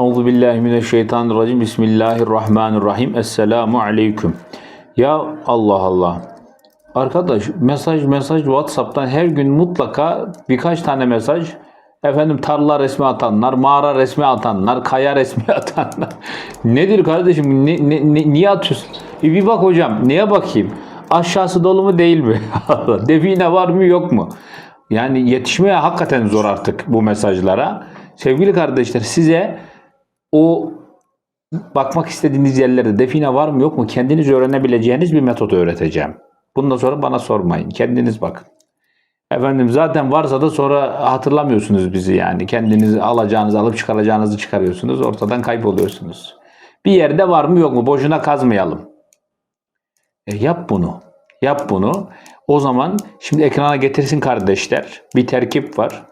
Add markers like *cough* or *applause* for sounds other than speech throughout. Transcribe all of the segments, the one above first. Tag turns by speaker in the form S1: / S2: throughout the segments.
S1: Euzu billahi mineşşeytanirracim. Bismillahirrahmanirrahim. Esselamu aleyküm. Ya Allah Allah. Arkadaş mesaj mesaj WhatsApp'tan her gün mutlaka birkaç tane mesaj efendim tarla resmi atanlar, mağara resmi atanlar, kaya resmi *laughs* atanlar. Nedir kardeşim? Ne, ne- ne- niye atıyorsun? E bir bak hocam. Neye bakayım? Aşağısı dolu mu değil mi? *laughs* Define var mı yok mu? Yani yetişmeye hakikaten zor artık bu mesajlara. Sevgili kardeşler size o bakmak istediğiniz yerlerde define var mı yok mu kendiniz öğrenebileceğiniz bir metot öğreteceğim. Bundan sonra bana sormayın. Kendiniz bakın. Efendim zaten varsa da sonra hatırlamıyorsunuz bizi yani. Kendiniz alacağınızı alıp çıkaracağınızı çıkarıyorsunuz. Ortadan kayboluyorsunuz. Bir yerde var mı yok mu? Boşuna kazmayalım. E yap bunu. Yap bunu. O zaman şimdi ekrana getirsin kardeşler. Bir terkip var.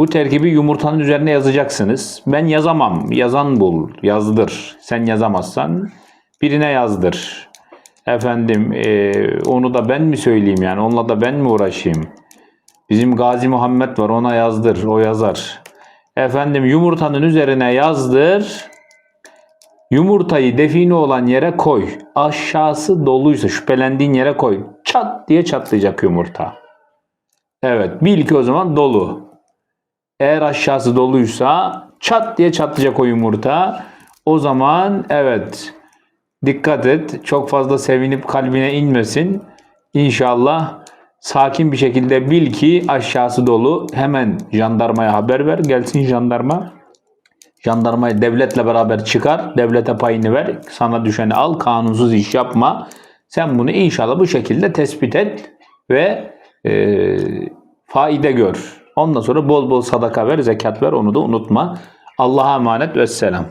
S1: Bu terkibi yumurtanın üzerine yazacaksınız. Ben yazamam. Yazan bul. Yazdır. Sen yazamazsan birine yazdır. Efendim e, onu da ben mi söyleyeyim yani? Onunla da ben mi uğraşayım? Bizim Gazi Muhammed var ona yazdır. O yazar. Efendim yumurtanın üzerine yazdır. Yumurtayı define olan yere koy. Aşağısı doluysa şüphelendiğin yere koy. Çat diye çatlayacak yumurta. Evet bil ki o zaman dolu. Eğer aşağısı doluysa çat diye çatlayacak o yumurta. O zaman evet dikkat et. Çok fazla sevinip kalbine inmesin. İnşallah sakin bir şekilde bil ki aşağısı dolu. Hemen jandarmaya haber ver. Gelsin jandarma. Jandarmayı devletle beraber çıkar. Devlete payını ver. Sana düşeni al. Kanunsuz iş yapma. Sen bunu inşallah bu şekilde tespit et ve e, faide gör. Ondan sonra bol bol sadaka ver, zekat ver. Onu da unutma. Allah'a emanet ve selam.